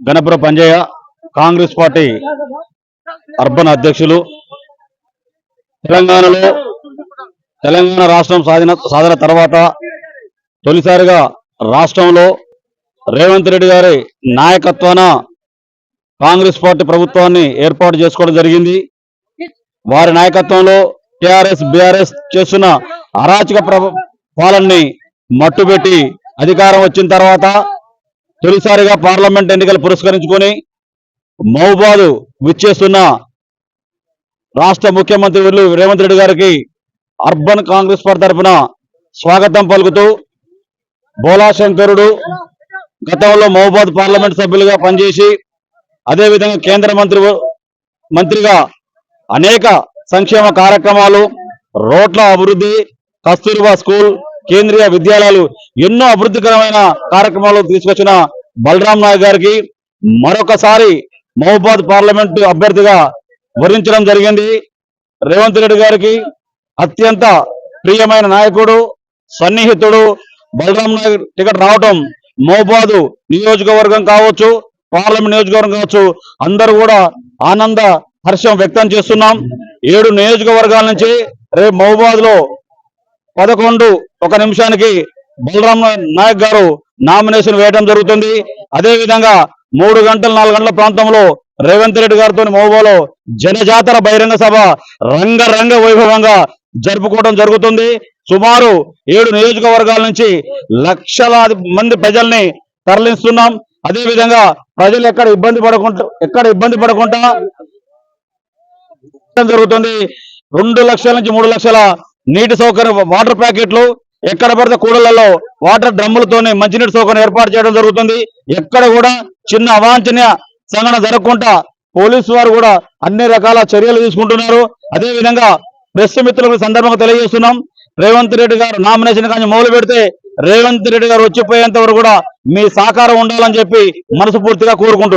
గణపుర పంజయ్య Congress party urban అధ్యక్షులు. తెలంగాణలో తెలంగాణ రాష్ట్రం సాధన సాధన తర్వాత తొలిసారిగా రాష్ట్రంలో రేవంత్ రెడ్డి గారి నాయకత్వాన కాంగ్రెస్ పార్టీ ప్రభుత్వాన్ని ఏర్పాటు చేసుకోవడం జరిగింది. వారి నాయకత్వంలో టిఆర్ఎస్ బిఆర్ఎస్ చేస్తున్న అరాచక ప్రభ- పాలనని మట్టుబెట్టి అధికారం వచ్చిన తర్వాత తొలిసారిగా పార్లమెంట్ ఎన్నికలు పురస్కరించుకొని మహబాదు విచ్చేస్తున్న రాష్ట్ర ముఖ్యమంత్రి వర్యులు రేవంత్ రెడ్డి గారికి అర్బన్ కాంగ్రెస్ పార్టీ తరఫున స్వాగతం పలుకుతూ బోలాశంకరుడు గతంలో మహబాద్ పార్లమెంట్ సభ్యులుగా పనిచేసి అదేవిధంగా కేంద్ర మంత్రి మంత్రిగా అనేక సంక్షేమ కార్యక్రమాలు రోడ్ల అభివృద్ధి కస్తూర్బా స్కూల్ కేంద్రీయ విద్యాలయాలు ఎన్నో అభివృద్ధికరమైన కార్యక్రమాలు తీసుకొచ్చిన బలరాం నాయక్ గారికి మరొకసారి మహబాద్ పార్లమెంట్ అభ్యర్థిగా వరించడం జరిగింది. రేవంత్ రెడ్డి గారికి అత్యంత ప్రియమైన నాయకుడు సన్నిహితుడు బలరాం నాయక్ టికెట్ రావటం మహబాదు నియోజకవర్గం కావచ్చు పార్లమెంట్ నియోజకవర్గం కావచ్చు అందరూ కూడా ఆనంద హర్షం వ్యక్తం చేస్తున్నాం. ఏడు నియోజకవర్గాల నుంచి రేపు మహబాద్లో పదకొండు ఒక నిమిషానికి బలరాం నాయక్ గారు నామినేషన్ వేయడం జరుగుతుంది. అదే విధంగా మూడు గంటల నాలుగు గంటల ప్రాంతంలో రేవంత్ రెడ్డి గారితో మహబూబాలో జనజాతర బహిరంగ సభ రంగరంగ వైభవంగా జరుపుకోవడం జరుగుతుంది. సుమారు ఏడు నియోజకవర్గాల నుంచి లక్షలాది మంది ప్రజల్ని తరలిస్తున్నాం. అదే విధంగా ప్రజలు ఎక్కడ ఇబ్బంది పడకుండా ఎక్కడ ఇబ్బంది పడకుండా జరుగుతుంది. రెండు లక్షల నుంచి మూడు లక్షల నీటి సౌకర్యం వాటర్ ప్యాకెట్లు ఎక్కడ పడితే కూడలలో వాటర్ డ్రమ్ములతోనే మంచినీటి సౌకర్యం ఏర్పాటు చేయడం జరుగుతుంది. ఎక్కడ కూడా చిన్న అవాంఛనీయ సంఘటన జరగకుండా పోలీసు వారు కూడా అన్ని రకాల చర్యలు తీసుకుంటున్నారు. అదేవిధంగా ప్రెస్ మిత్రులకు సందర్భంగా తెలియజేస్తున్నాం. రేవంత్ రెడ్డి గారు నామినేషన్ కానీ మొదలు పెడితే రేవంత్ రెడ్డి గారు వచ్చిపోయేంత వరకు కూడా మీ సహకారం ఉండాలని చెప్పి మనస్ఫూర్తిగా కోరుకుంటున్నాం.